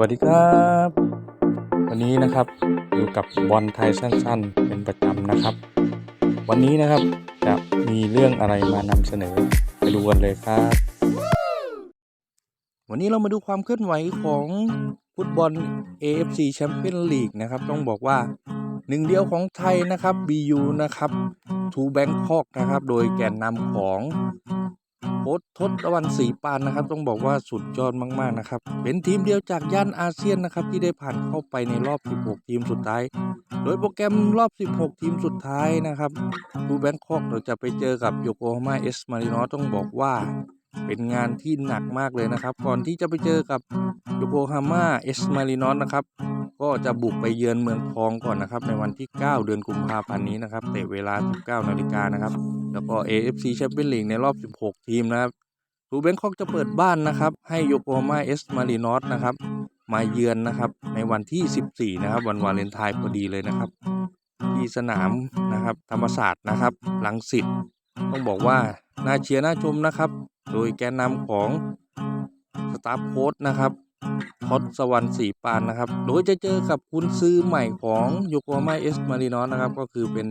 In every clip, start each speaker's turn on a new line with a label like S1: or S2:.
S1: วัสดีครับ วันนี้นะครับอยู่กับบอลไทยสั้น ๆ เป็นประจำนะครับ วันนี้นะครับจะมีเรื่องอะไรมานำเสนอไปดูกันเลยครับ วันนี้เรามาดูความเคลื่อนไหวของฟุตบอล AFC Champions League นะครับ ต้องบอกว่าหนึ่งเดียวของไทยนะครับ BU นะครับทูแบงคอกนะครับ โดยแกนนำของ ค้ชทศตะวันศรีปานนะครับ ต้องบอกว่าสุดยอดมากๆนะครับ เป็นทีมเดียวจากย่านอาเซียนนะครับที่ได้ผ่านเข้าไปในรอบ 16 ทีมสุดท้าย โดยโปรแกรมรอบ 16 ทีมสุดท้ายนะครับทูแบงคอกเราจะไปเจอกับโยโกฮาม่าเอสมารินอต้องบอกว่าเป็นงานที่หนักมากเลยนะครับ ก่อนที่จะไปเจอกับโยโกฮาม่าเอสมารินอสนะครับ ก็จะบุกไปเยือนเมืองทองก่อนนะครับ ในวันที่ 9 เดือนกุมภาพันธ์นี้นะครับ เตะเวลา 19นาฬิกานะครับ แล้วก็ AFC Champions League ในรอบ 16 ทีมนะครับทูเบงคอกจะเปิดบ้านนะครับ ให้โยโกฮาม่าเอสมารินอสนะครับ มาเยือนนะครับ ในวันที่ 14 นะครับ วันวาเลนไทน์พอดีเลยนะครับ ที่สนามนะครับ ธรรมศาสตร์นะครับลังสิตต้องบอกว่าน่าเชียร์น่าชมนะครับ โดยแกนนำของสตาฟโค้ชนะครับทศสวรรค์ศรีปานนะครับ โดยจะเจอกับคุณซื้อใหม่ของโยโกฮาม่าเอสมารินอสนะครับ ก็คือเป็น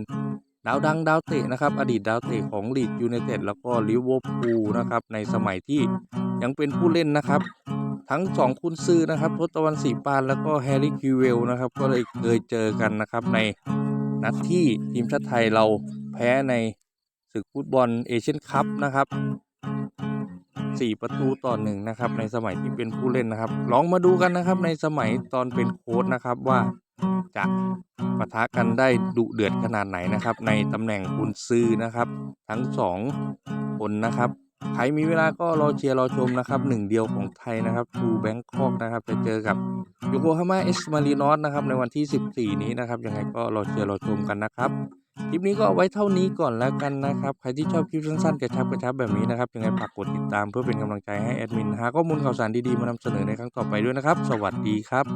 S1: ดาวดังดาวเตะนะครับ อดีตดาวเตะของลีดยูไนเต็ดแล้วก็ลิเวอร์พูลนะครับ ในสมัยที่ยังเป็นผู้เล่นนะครับ ทั้งสองคุณซื้อนะครับทศตวรรณศรีปานแล้วก็แฮร์รี่คิวเวลนะครับ ก็เลยเคยเจอกันนะครับ ในนัดที่ทีมชาติไทยเราแพ้ในศึกฟุตบอลเอเชียนคัพนะครับสี่ประตูต่อหนึ่งนะครับ ในสมัยที่เป็นผู้เล่นนะครับ ลองมาดูกันนะครับในสมัยตอนเป็นโค้ชนะครับว่า จะปะทะกันได้ดุเดือดขนาดไหนนะครับ ในตำแหน่งกุนซือนะครับ ทั้งสองคนนะครับใครมีเวลาก็รอเชียร์รอชมนะครับหนึ่งเดียวของไทยนะครับทูแบงคอกนะครับจะเจอกับโยโกฮาม่าเอสมารีนอสนะครับในวันที่ 14 นี้นะครับยังไงก็รอเชียร์รอชมกันนะครับคลิปนี้ก็ไว้เท่านี้ก่อนแล้วกันนะครับ ใครที่ชอบคลิปสั้นๆกระชับกระชับแบบนี้นะครับยังไงฝากกดติดตามเพื่อเป็นกำลังใจให้แอดมินหาข้อมูลข่าวสารดีๆมานำเสนอในครั้งต่อไปด้วยนะครับ สวัสดีครับ